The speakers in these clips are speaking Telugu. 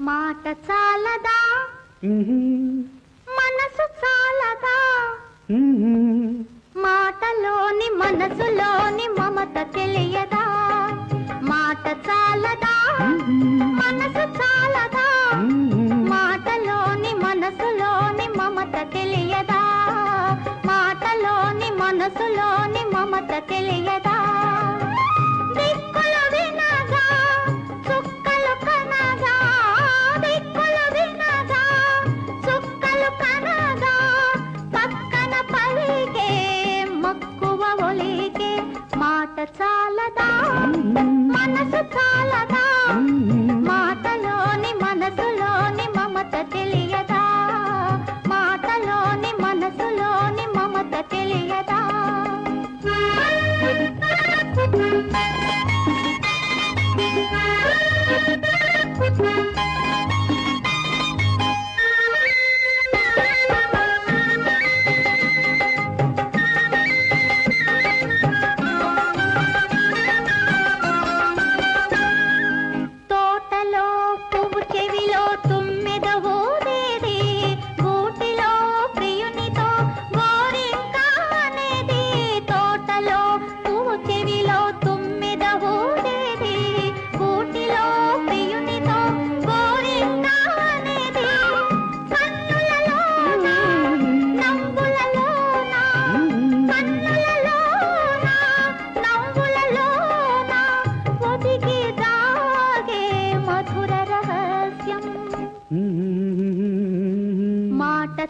మాట చాలదా? మనసు చాలదా? మాటలోని మనసులోని మమత తెలియదా? మాట చాలదా? మనసు చాలదా? మాటలోని మనసులోని మమత తెలియదా? మాటలోని మనసులోని మమత తెలియదా? మాట చాలదా? మనసు చాలదా?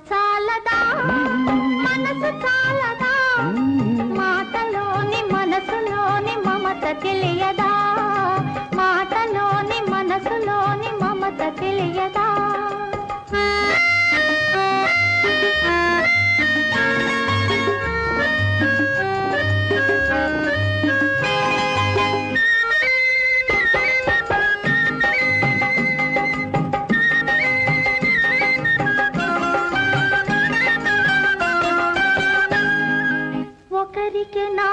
చాలదా? మనసు చాలదా? మాటలోని మనసులోని మమత తెలియదా? करके ना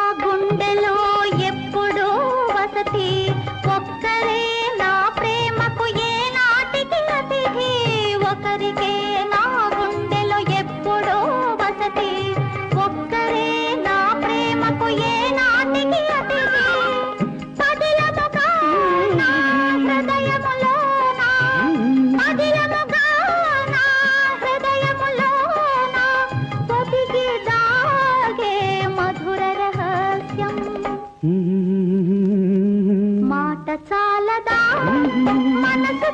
మాట చాలదా? మనసు